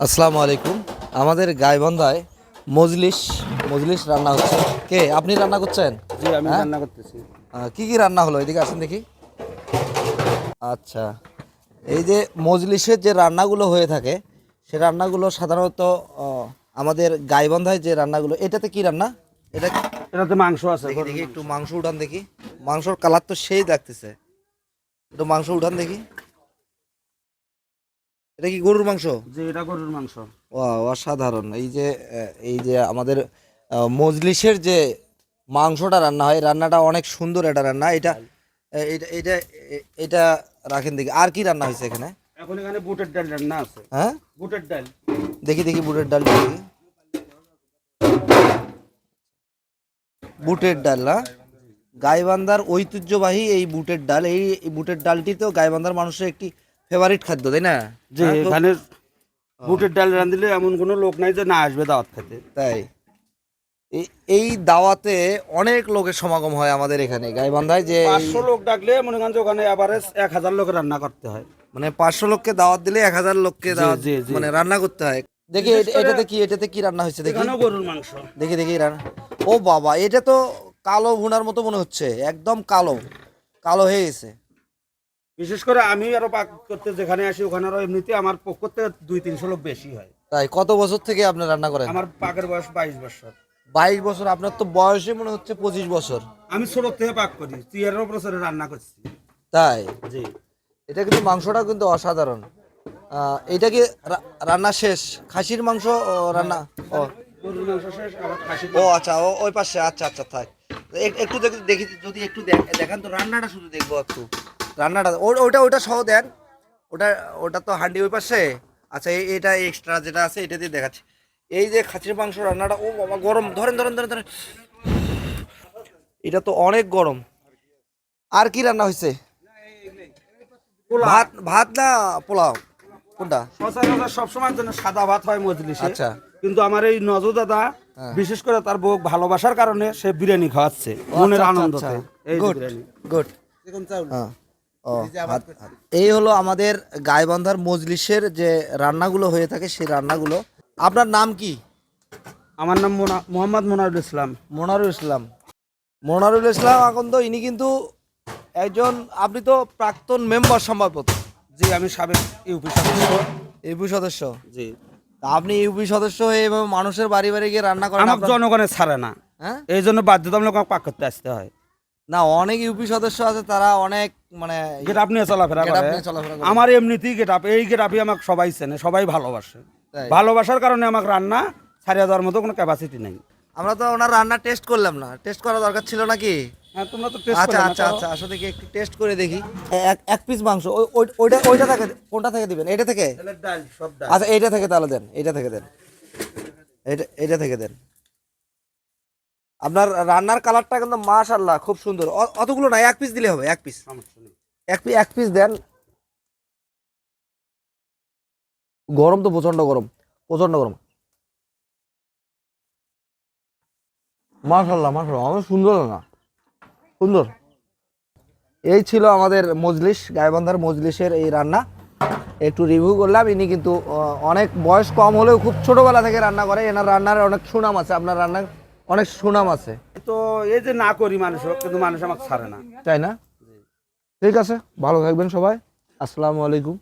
আসসালামু আলাইকুম। আমাদের গাইবন্ধায় মজলিস মজলিস রান্না হচ্ছে। কে? আপনি রান্না করছেন? জি আমি হ্যাঁ? রান্না করতেছি। কি কি রান্না হলো? এদিকে আসেন দেখি। আচ্ছা এই যে মজলিসের যে রান্নাগুলো হয়ে থাকে সে রান্নাগুলো সাধারণত আমাদের গাইবন্ধায় যে রান্নাগুলো এটাতে কি রান্না? এটা এটাতে মাংস আছে দেখি একটু মাংস উঠান দেখি। মাংসর কালার তো সেই লাগতেছে একটু মাংস উঠান দেখি। এটা কি গরুর মাংস? যে এটা গরুর মাংস। ওয়াও অসাধারণ। এই যে এই যে আমাদের মজলিসের যে মাংসটা রান্না হয় রান্নাটা অনেক সুন্দর এটা রান্না। এটা এটা এটা এটা রাখেন দেখি। আর কি রান্না হয়েছে এখানে? এখন এখানে বুটের ডাল রান্না আছে। হ্যাঁ? বুটের ডাল। দেখি দেখি বুটের ডাল দেখি। বুটের ডাল না? গাইবান্ধার ঐতিহ্যবাহী এই বুটের ডাল। এই এই বুটের ডালটি তো গাইবান্ধার মানুষের একটি ফেভারিট খাদ্য তাই না? যে হ্যাঁ, তো- এখানে বুটের ডাল রাঁধলে এমন কোনো লোক নাই যে না আসবে দাওয়াত খেতে। তাই। এই- দাওয়াতে অনেক লোকের সমাগম হয় আমাদের এখানে গাইবান্ধায় যে পাঁচশো লোক ডাকলে মনে করেন যে ওখানে আবারে এক হাজার লোক রান্না করতে হয়। মানে পাঁচশো লোককে দাওয়াত দিলে এক হাজার লোককে দাওয়াত। মানে রান্না করতে হয়। দেখি এটাতে কি এটাতে কি রান্না হয়েছে দেখি। গরুর মাংস। দেখি দেখি রান্না। ও বাবা এটা তো কালো ভুনার মতো মনে হচ্ছে একদম কালো। কালো হয়ে গেছে। বিশেষ করে আমি আরও পাক করতে যেখানে আসি ওখানে আরও এমনিতে আমার পক্ষ থেকে দুই তিনশো লোক বেশি হয়। তাই কত বছর থেকে আপনি রান্না করেন? আমার পাকের বয়স বাইশ বছর। বাইশ বছর আপনার তো বয়সে মনে হচ্ছে পঁচিশ বছর। আমি ছোট থেকে পাক করি তেরো বছরে রান্না করছি তাই? জি। এটা কিন্তু মাংসটা কিন্তু অসাধারণ। এটা কি রান্না শেষ? খাসির মাংস ও, রান্না? ও শেষ খাসি ও আচ্ছা ও ওই পাশে আচ্ছা আচ্ছা থাক এক- একটু দেখি দেখি যদি একটু দেখ- দেখান তো রান্নাটা শুধু দেখব একটু। রান্নাটা ও- ওটা ওটা সহ দেন। ওটা ওটা তো হান্ডি ওই পাশে। আচ্ছা এই- এটা এক্সট্রা যেটা আছে এটা দিয়ে দেখাচ্ছি। এই যে খাসির মাংস রান্নাটা ও বাবা গরম। ধরেন ধরেন ধরেন ধরেন। এটা তো অনেক গরম। আর কি রান্না হয়েছে? ভাত ভাত না পোলাও? কোনটা? সচরাচর সবসময় জন্য সাদা ভাত হয় মজলিসে। আচ্ছা। কিন্তু আমার এই নজর দাদা হ্যাঁ। বিশেষ করে তার বউ ভালোবাসার কারণে সে বিরিয়ানি খাওয়াচ্ছে মনের আনন্দতে। এই যে গুড বিরিয়ানি। গুড হ্যাঁ। এই হলো আমাদের গাইবান্ধার মজলিসের যে রান্নাগুলো হয়ে থাকে সেই রান্নাগুলো। আপনার নাম কি? আমার নাম মোনা- মোহাম্মদ মোনারুল ইসলাম। মোনারুল ইসলাম। মনারুল ইসলাম এখন তো ইনি কিন্তু একজন আপনি তো প্রাক্তন মেম্বার সম্ভবত জি আমি সাবেক ইউপি সদস্য। ইউপি সদস্য? জি। আপনি ইউপি সদস্য হয়ে এভাবে মানুষের বাড়ি বাড়ি গিয়ে রান্না করেন জনগণের ছাড়ে না। হ্যাঁ? এই জন্য বাধ্যতামূলক আমাকে পাক করতে আসতে হয়। না অনেক ইউপি সদস্য আছে তারা অনেক মানে গেট আপ নিয়ে চলাফেরা করে। আমার এমনিতেই গেট আপ এই গেট আপই আমাকে সবাই চেনে সবাই ভালোবাসে। ভালোবাসার কারণে আমাকে রান্না ছাড়িয়ে দেওয়ার মতো কোনো ক্যাপাসিটি নেই। আমরা তো ওনার রান্না টেস্ট করলাম না। টেস্ট করা দরকার ছিল নাকি? হ্যাঁ তোমরা তো টেস্ট আচ্ছা আচ্ছা আচ্ছা আসলে কি একটু টেস্ট করে দেখি। এক এক পিস মাংস ওই- ওই- ওইটা ওইটা থেকে কোনটা থেকে দিবেন? এটা থেকে? ডাল সব ডাল। আচ্ছা এইটা থেকে তাহলে দেন এইটা থেকে দেন। এটা এটা থেকে দেন। আপনার রান্নার কালারটা কিন্তু মাশাল্লাহ খুব সুন্দর। অতগুলো না এক পিস দিলে হবে এক পিস এক পিস এক পিস দেন। গরম তো প্রচণ্ড গরম প্রচণ্ড গরম। মাশাল্লাহ মাশাল্লাহ অনেক সুন্দর না? সুন্দর। এই ছিল আমাদের মজলিস গায়বান্ধার মজলিসের এই রান্না। একটু রিভিউ করলাম ইনি কিন্তু অনেক বয়স কম হলেও খুব ছোটবেলা থেকে রান্না করে এনার রান্নার অনেক সুনাম আছে। আপনার রান্নার অনেক সুনাম আছে। তো এই যে না করি মানুষ কিন্তু মানুষ আমাকে ছাড়ে না। তাই না? ঠিক আছে ভালো থাকবেন সবাই। আসসালামু আলাইকুম।